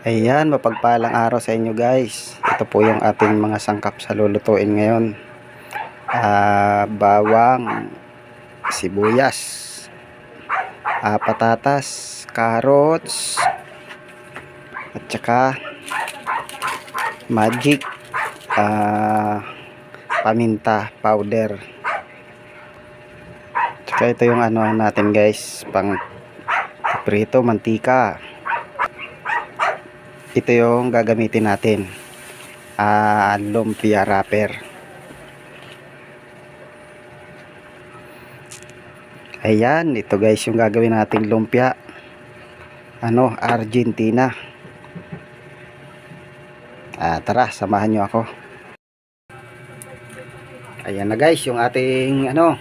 Ayan, mapagpalang araw sa inyo guys. Ito po yung ating mga sangkap sa lulutuin ngayon. Ah, bawang, sibuyas, ah, patatas, carrots, at saka magic, ah, paminta powder. Tsaka ito yung ano natin guys, pang prito, mantika ito yung gagamitin natin. Ah lumpia wrapper. Ayan ito guys yung gagawin nating lumpia. Ano Argentina. Ah, tara samahan nyo ako. Ayan na guys yung ating ano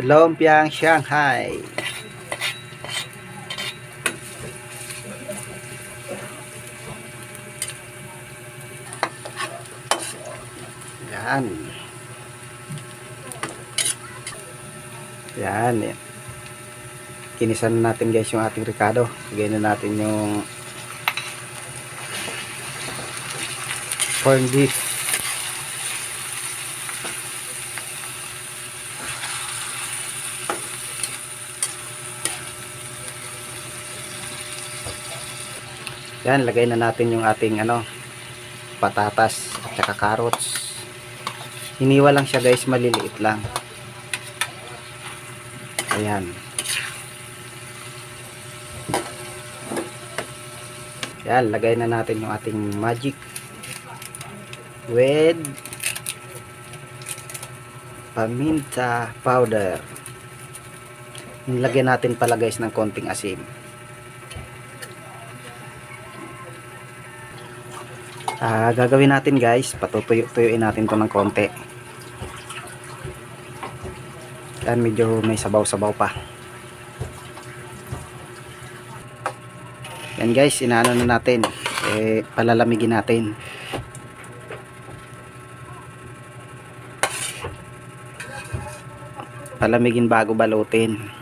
lumpiang Shanghai Yan. Yan. yan. Kinisan na natin guys yung ating Ricardo. Lagyan na natin yung corn beef. Yan, lagay na natin yung ating ano patatas at saka carrots. Hiniwa lang siya guys, maliliit lang. Ayan. Yan, lagay na natin yung ating magic with paminta powder. Nilagyan natin pala guys ng konting asin. Ah, gagawin natin guys, patutuyo-tuyuin natin to ng konti. Yan medyo may sabaw-sabaw pa. Yan guys, inaano na natin. Eh, palalamigin natin. Palamigin bago balutin.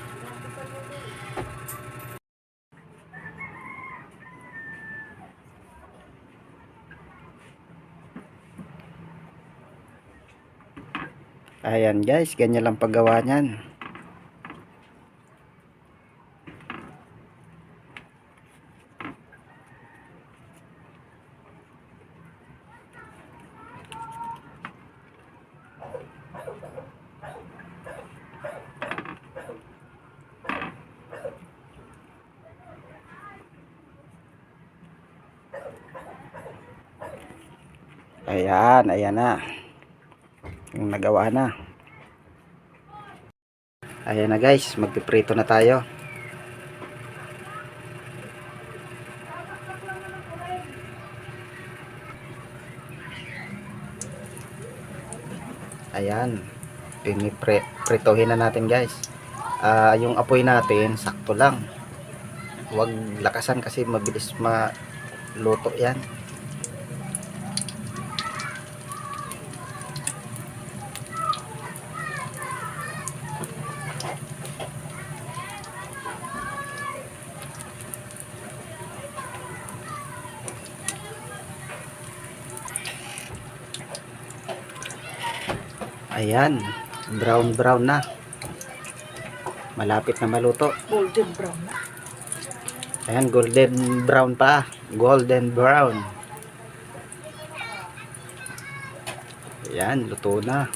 Ayan guys, ganyan lang paggawa niyan. Ayan, ayan na. Nagawa na. Ayan na guys, magpiprito na tayo. Ayan. Pinipritohin na natin guys. Ah, yung apoy natin, sakto lang. Huwag lakasan kasi mabilis maluto yan. Ayan, brown brown na. Malapit na maluto. golden brown na. Ayan, golden brown pa. Golden brown. Ayan, luto na.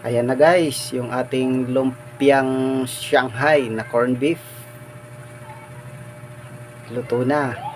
Ayan na guys, yung ating lumpiang Shanghai na corn beef. Luto na.